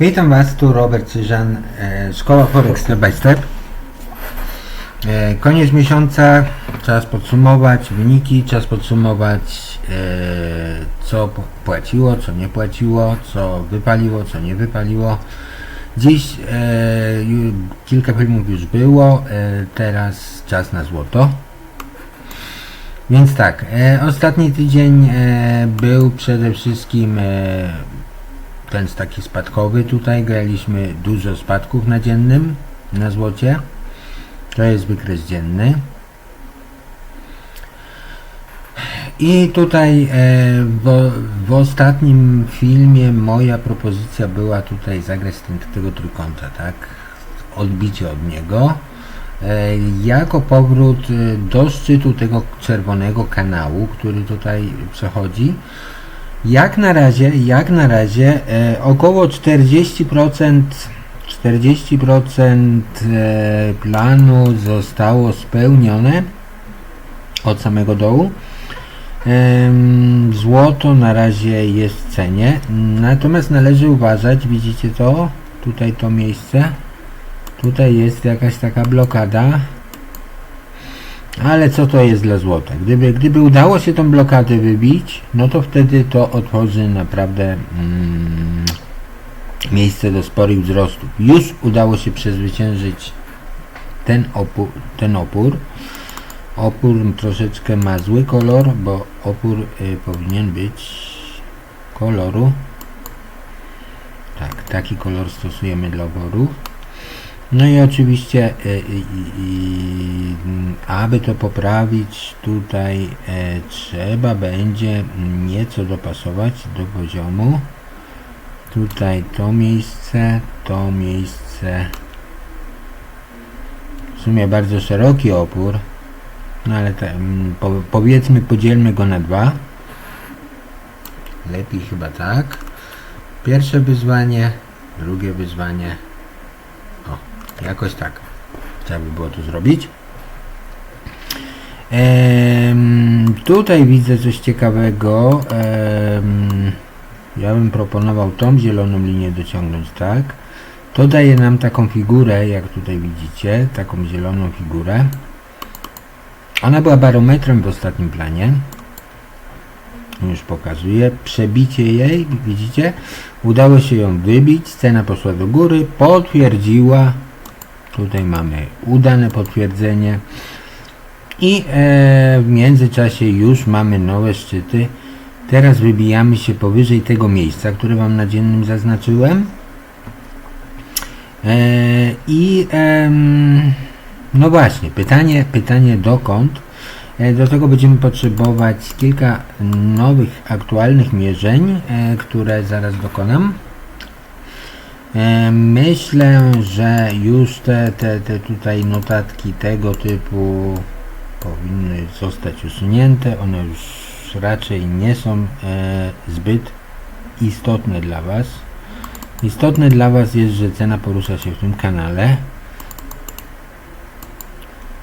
Witam Was, tu Robert Cyżan, e, Szkoła Forex Step by Step. E, koniec miesiąca, czas podsumować wyniki, czas podsumować e, co płaciło, co nie płaciło, co wypaliło, co nie wypaliło. Dziś kilka filmów już było, teraz czas na złoto. Więc tak, ostatni tydzień był przede wszystkim ten jest taki spadkowy tutaj graliśmy dużo spadków na dziennym na złocie. To jest wykres dzienny. I tutaj e, w, w ostatnim filmie moja propozycja była tutaj zagrać tym, tego trójkąta tak? Odbicie od niego. E, jako powrót e, do szczytu tego czerwonego kanału który tutaj przechodzi jak na razie, jak na razie e, około 40% 40% e, planu zostało spełnione od samego dołu. Em, Złoto na razie jest w cenie, natomiast należy uważać, widzicie to, tutaj to miejsce, tutaj jest jakaś taka blokada, ale co to jest dla złota? Gdyby, gdyby udało się tą blokadę wybić, no to wtedy to otworzy naprawdę mm, miejsce do sporych wzrostów. Już udało się przezwyciężyć ten opór, ten opór. Opór troszeczkę ma zły kolor, bo opór y, powinien być koloru. Tak, taki kolor stosujemy dla oporów. No i oczywiście, e, mm, aby to poprawić, tutaj e, trzeba będzie nieco dopasować do poziomu. Tutaj to miejsce, to miejsce. W sumie bardzo szeroki opór, no ale te, mm, po, powiedzmy podzielmy go na dwa. Lepiej chyba tak. Pierwsze wyzwanie, drugie wyzwanie. Jakoś tak. By było to zrobić. Em, tutaj widzę coś ciekawego. Em, ja bym proponował tą zieloną linię dociągnąć tak. To daje nam taką figurę, jak tutaj widzicie, taką zieloną figurę. Ona była barometrem w ostatnim planie. Już pokazuję. Przebicie jej, widzicie? Udało się ją wybić, cena poszła do góry, potwierdziła Tutaj mamy udane potwierdzenie i e, w międzyczasie już mamy nowe szczyty. Teraz wybijamy się powyżej tego miejsca, które Wam na dziennym zaznaczyłem. E, I no właśnie, pytanie, pytanie dokąd? E, do tego będziemy potrzebować kilka nowych, aktualnych mierzeń, które zaraz dokonam. E, Myślę, że już te, te, te tutaj notatki tego typu powinny zostać usunięte. One już raczej nie są e, zbyt istotne dla Was. Istotne dla Was jest, że cena porusza się w tym kanale.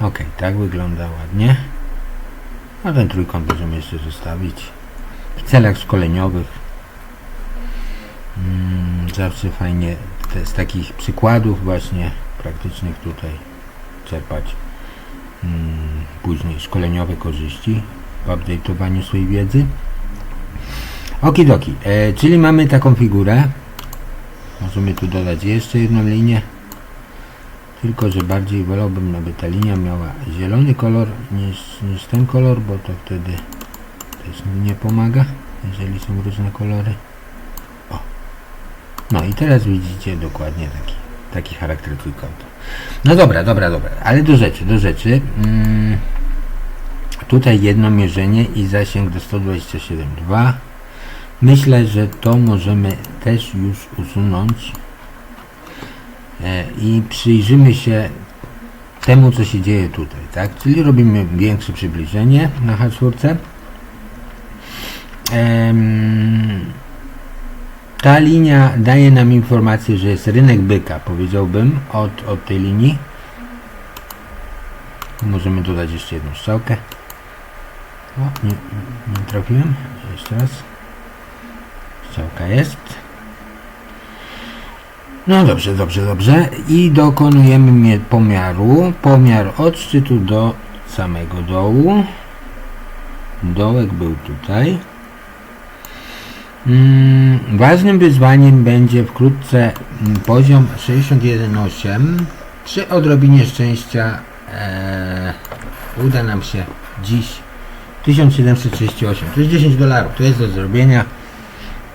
Ok, tak wygląda ładnie. A ten trójkąt możemy jeszcze zostawić w celach szkoleniowych. Mm, zawsze fajnie te, z takich przykładów właśnie praktycznych tutaj czerpać mm, później szkoleniowe korzyści w update'owaniu swojej wiedzy. Okidoki, e, czyli mamy taką figurę. Możemy tu dodać jeszcze jedną linię. Tylko, że bardziej wolałbym, aby ta linia miała zielony kolor niż, niż ten kolor, bo to wtedy też nie pomaga, jeżeli są różne kolory. No i teraz widzicie dokładnie taki, taki charakter trójkąta. No dobra, dobra, dobra, ale do rzeczy, do rzeczy. Mm, tutaj jedno mierzenie i zasięg do 127,2. Myślę, że to możemy też już usunąć e, i przyjrzymy się temu, co się dzieje tutaj, tak? Czyli robimy większe przybliżenie na H4. Ehm, ta linia daje nam informację, że jest rynek byka, powiedziałbym, od, od tej linii. Możemy dodać jeszcze jedną strzałkę. O, nie, nie trafiłem. Jeszcze raz. Strzałka jest. No dobrze, dobrze, dobrze. I dokonujemy pomiaru. Pomiar od szczytu do samego dołu. Dołek był tutaj. Mm, ważnym wyzwaniem będzie wkrótce mm, poziom 61.8. Przy odrobinie szczęścia e, uda nam się dziś 1738. To jest 10 dolarów. To jest do zrobienia.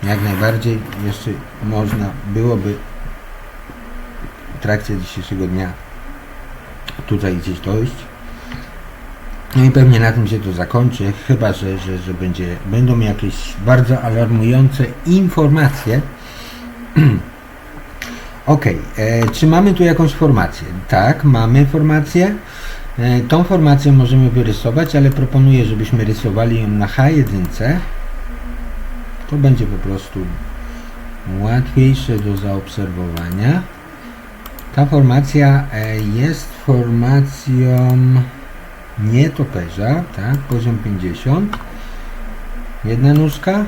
Jak najbardziej jeszcze można byłoby w trakcie dzisiejszego dnia tutaj gdzieś dojść. No i pewnie na tym się to zakończy, chyba że, że, że będzie, będą jakieś bardzo alarmujące informacje. ok, e, czy mamy tu jakąś formację? Tak, mamy formację. E, tą formację możemy wyrysować, ale proponuję, żebyśmy rysowali ją na H1. To będzie po prostu łatwiejsze do zaobserwowania. Ta formacja e, jest formacją nietoperza, tak, poziom 50. Jedna nóżka,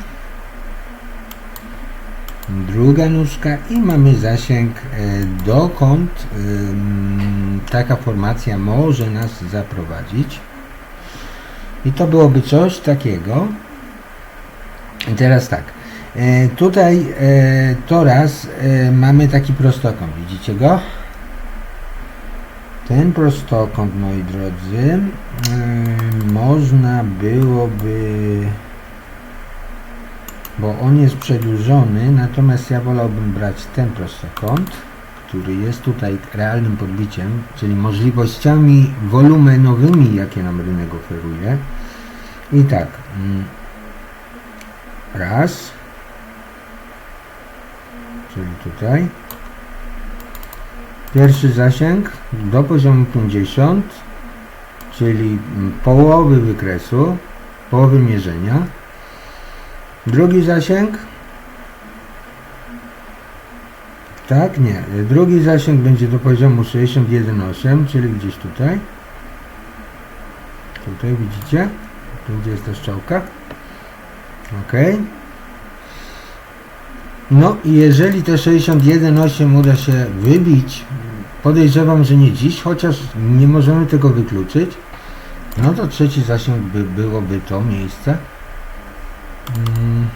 druga nóżka i mamy zasięg e, dokąd ym, taka formacja może nas zaprowadzić. I to byłoby coś takiego. I teraz tak. E, tutaj e, teraz e, mamy taki prostokąt. Widzicie go? Ten prostokąt, moi drodzy, e, można byłoby, bo on jest przedłużony, natomiast ja wolałbym brać ten prostokąt, który jest tutaj realnym podbiciem, czyli możliwościami wolumenowymi, jakie nam rynek oferuje. I tak, mm, raz, czyli tutaj. Pierwszy zasięg do poziomu 50, czyli połowy wykresu, połowy mierzenia. Drugi zasięg. Tak, nie. Drugi zasięg będzie do poziomu 61,8, czyli gdzieś tutaj. Tutaj widzicie? Tu gdzie jest ta strzałka. Ok. No i jeżeli te 61,8 uda się wybić, podejrzewam, że nie dziś, chociaż nie możemy tego wykluczyć, no to trzeci zasięg by, byłoby to miejsce. Mm,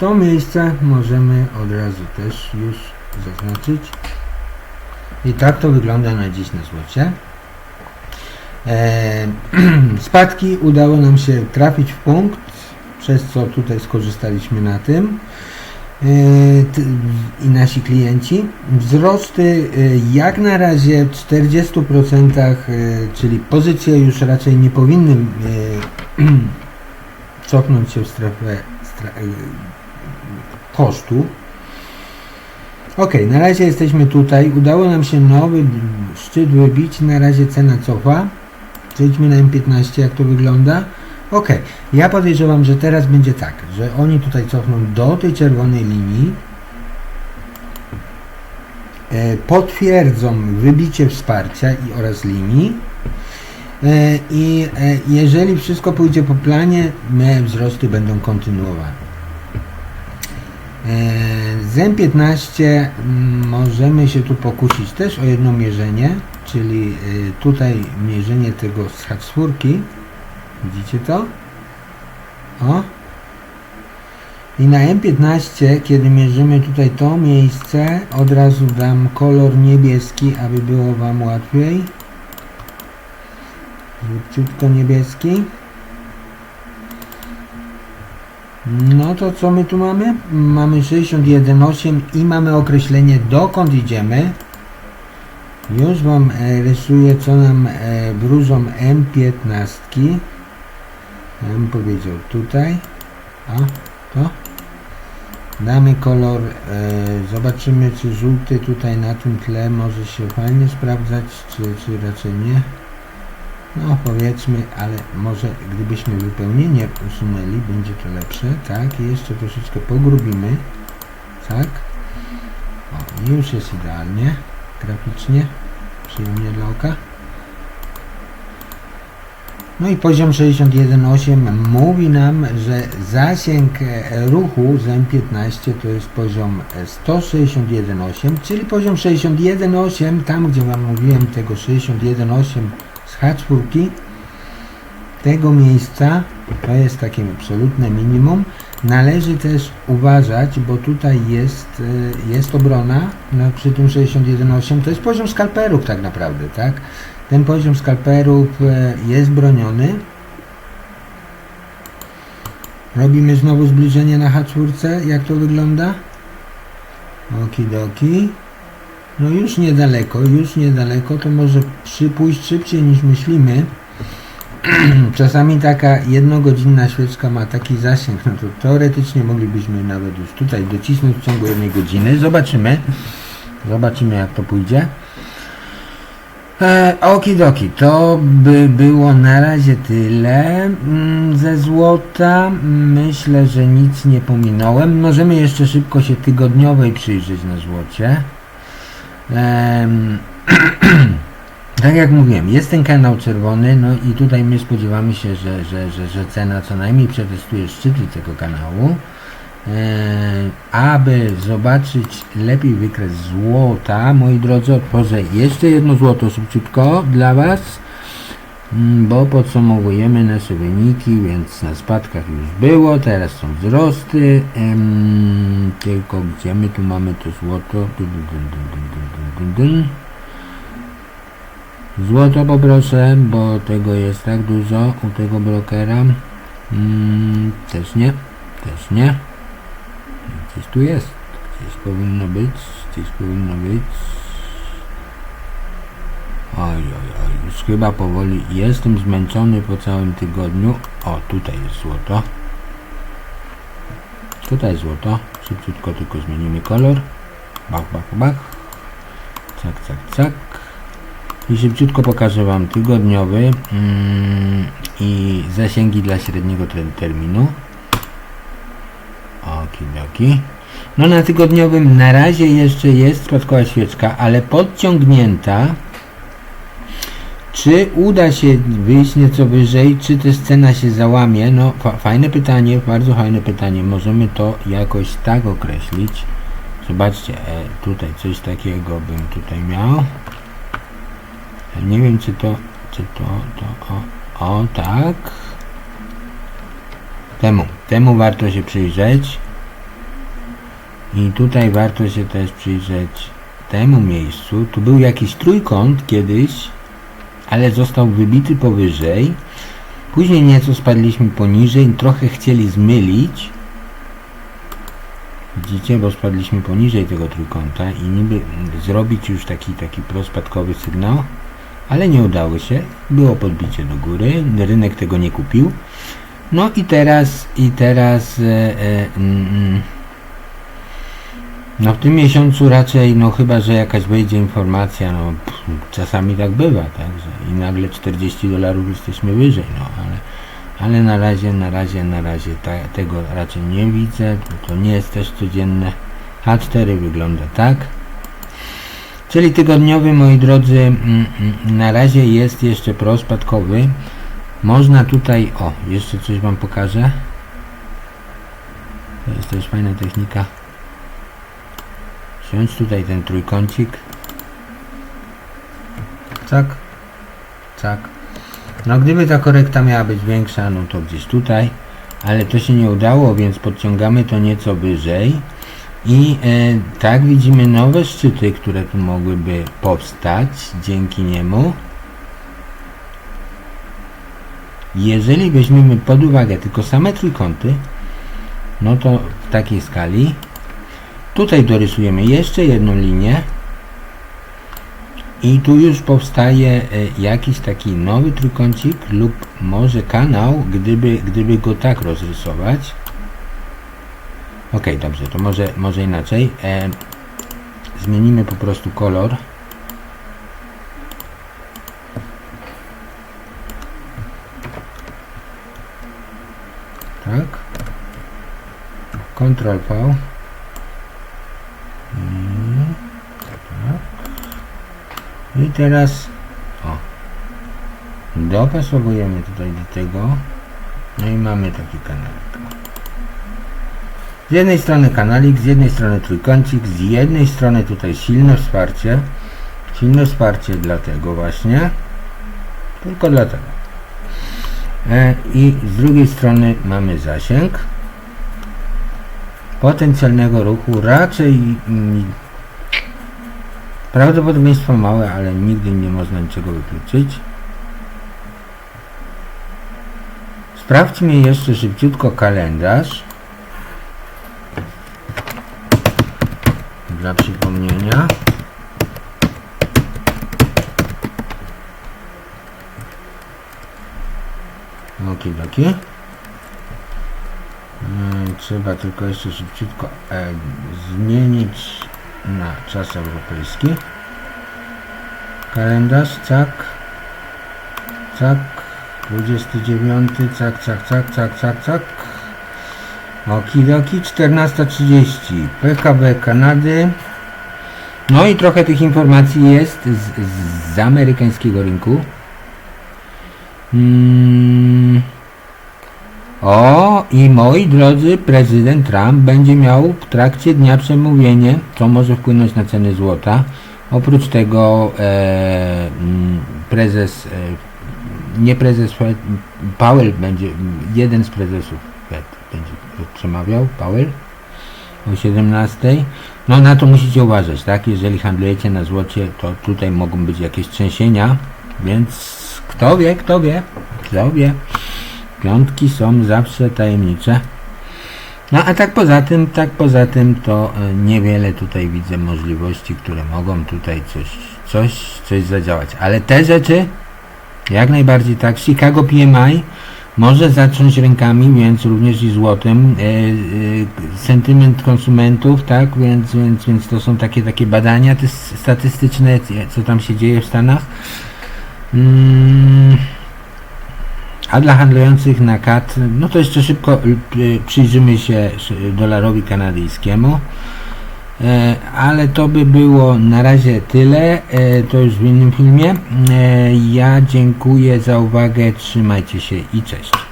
To miejsce możemy od razu też już zaznaczyć. I tak to wygląda na dziś na złocie. E, spadki udało nam się trafić w punkt, przez co tutaj skorzystaliśmy na tym i nasi klienci. Wzrosty e, jak na razie w 40%, e, czyli pozycje już raczej nie powinny e, cofnąć się w strefę e, kosztu. Ok, na razie jesteśmy tutaj. Udało nam się nowy szczyt wybić. Na razie cena cofa. Przejdźmy na M15, jak to wygląda. Ok, ja podejrzewam, że teraz będzie tak, że oni tutaj cofną do tej czerwonej linii. E, potwierdzą wybicie wsparcia i oraz linii. E, I e, jeżeli wszystko pójdzie po planie, wzrosty będą kontynuowane. E, Z M15 mm, możemy się tu pokusić też o jedno mierzenie, czyli tutaj mierzenie tego z H4. Widzicie to? O. I na M15, kiedy mierzymy tutaj to miejsce, od razu dam kolor niebieski, aby było Wam łatwiej. Leciutko niebieski. No to co my tu mamy? Mamy 61,8 i mamy określenie dokąd idziemy. Już Wam e, rysuję co nam e, wróżą M15. Ja bym powiedział tutaj. O, to. Damy kolor, e, zobaczymy czy żółty tutaj na tym tle może się fajnie sprawdzać, czy, czy raczej nie. No powiedzmy, ale może gdybyśmy wypełnienie usunęli, będzie to lepsze, tak, i jeszcze troszeczkę pogrubimy, tak, o, już jest idealnie, graficznie, przyjemnie dla oka. No i poziom 61.8 mówi nam, że zasięg e, ruchu z M15 to jest poziom e, 161.8, czyli poziom 61.8, tam gdzie Wam mówiłem tego 61.8 z H4, tego miejsca to jest takie absolutne minimum. Należy też uważać, bo tutaj jest, e, jest obrona no, przy tym 61.8, to jest poziom skalperów tak naprawdę, tak? Ten poziom skalperów e, jest broniony. Robimy znowu zbliżenie na H4, jak to wygląda? Okidoki. No już niedaleko, już niedaleko, to może przypójść szybciej niż myślimy. Czasami taka jednogodzinna świeczka ma taki zasięg, no to teoretycznie moglibyśmy nawet już tutaj docisnąć w ciągu jednej godziny. Zobaczymy. Zobaczymy jak to pójdzie. E, okidoki, to by było na razie tyle mm, ze złota. Myślę, że nic nie pominąłem. Możemy jeszcze szybko się tygodniowej przyjrzeć na złocie. Tak jak mówiłem, jest ten kanał czerwony, no i tutaj my spodziewamy się, że, że, że, że cena co najmniej przetestuje szczyty tego kanału. E, aby zobaczyć lepiej wykres złota, moi drodzy, otworzę jeszcze jedno złoto szybciutko dla Was, mm, bo podsumowujemy nasze wyniki, więc na spadkach już było, teraz są wzrosty, tylko gdzie my tu mamy to złoto? Złoto poproszę, bo tego jest tak dużo u tego brokera. Mm, też nie, też nie. Gdzieś tu jest. Gdzieś powinno być. Gdzieś powinno być. Oj, oj, oj. Już chyba powoli jestem zmęczony po całym tygodniu. O, tutaj jest złoto. Tutaj złoto. Szybciutko tylko zmienimy kolor. Bach, bach, bach. Cak, cak, cak. I szybciutko pokażę Wam tygodniowy mm, i zasięgi dla średniego ter- terminu. Okidoki. No na tygodniowym na razie jeszcze jest spadkowa świeczka, ale podciągnięta. Czy uda się wyjść nieco wyżej, czy też cena się załamie? No fa fajne pytanie, bardzo fajne pytanie. Możemy to jakoś tak określić. Zobaczcie, e, tutaj coś takiego bym tutaj miał. Nie wiem czy to, czy to, to, o, o tak. Temu, temu warto się przyjrzeć. I tutaj warto się też przyjrzeć temu miejscu. Tu był jakiś trójkąt kiedyś, ale został wybity powyżej. Później nieco spadliśmy poniżej, trochę chcieli zmylić. Widzicie, bo spadliśmy poniżej tego trójkąta i niby zrobić już taki, taki prospadkowy sygnał, ale nie udało się. Było podbicie do góry, rynek tego nie kupił. No i teraz, i teraz, e, e, mm, no w tym miesiącu raczej, no chyba, że jakaś wejdzie informacja, no czasami tak bywa, tak, że i nagle 40 dolarów jesteśmy wyżej, no ale, ale na razie, na razie, na razie ta, tego raczej nie widzę, to nie jest też codzienne. H4 wygląda tak. Czyli tygodniowy, moi drodzy, mm, mm, na razie jest jeszcze prospadkowy. Można tutaj, o, jeszcze coś Wam pokażę. To jest też fajna technika. Wziąć tutaj ten trójkącik. Czak, czak. No gdyby ta korekta miała być większa, no to gdzieś tutaj. Ale to się nie udało, więc podciągamy to nieco wyżej. I e, tak widzimy nowe szczyty, które tu mogłyby powstać dzięki niemu. Jeżeli weźmiemy pod uwagę tylko same trójkąty, no to w takiej skali tutaj dorysujemy jeszcze jedną linię i tu już powstaje e, jakiś taki nowy trójkącik lub może kanał, gdyby, gdyby go tak rozrysować. Ok, dobrze, to może, może inaczej. E, zmienimy po prostu kolor. Tak. Ctrl V. I teraz o. Dopasowujemy tutaj do tego. No i mamy taki kanalik. Z jednej strony kanalik, z jednej strony trójkącik, z jednej strony tutaj silne wsparcie. Silne wsparcie dlatego właśnie. Tylko dlatego. E, I z drugiej strony mamy zasięg potencjalnego ruchu raczej prawdopodobieństwo małe, ale nigdy nie można niczego wykluczyć. Sprawdźmy jeszcze szybciutko kalendarz. Dla przypomnienia. Okidoki. Mm, Trzeba tylko jeszcze szybciutko e, zmienić na czas europejski. Kalendarz, cak. Cak. 29, cak, cak, cak, cak, cak, cak. Okidoki, 14.30. PKB Kanady. No i trochę tych informacji jest z, z amerykańskiego rynku. Mm. O, i moi drodzy, prezydent Trump będzie miał w trakcie dnia przemówienie, co może wpłynąć na ceny złota. Oprócz tego e, mm, prezes, e, nie prezes Fed, Powell będzie, jeden z prezesów Fed będzie przemawiał, Powell o 17. No na to musicie uważać, tak? Jeżeli handlujecie na złocie, to tutaj mogą być jakieś trzęsienia, więc kto wie, kto wie, kto wie. Piątki są zawsze tajemnicze. No a tak poza tym, tak poza tym to e, niewiele tutaj widzę możliwości, które mogą tutaj coś, coś, coś zadziałać. Ale te rzeczy jak najbardziej tak. Chicago PMI może zacząć rękami, więc również i złotem. E, e, sentyment konsumentów, tak, więc, więc, więc to są takie takie badania te statystyczne, co tam się dzieje w Stanach. Mm. A dla handlujących na kat, no to jeszcze szybko y, przyjrzymy się dolarowi kanadyjskiemu. E, ale to by było na razie tyle. E, to już w innym filmie. E, ja dziękuję za uwagę. Trzymajcie się i cześć.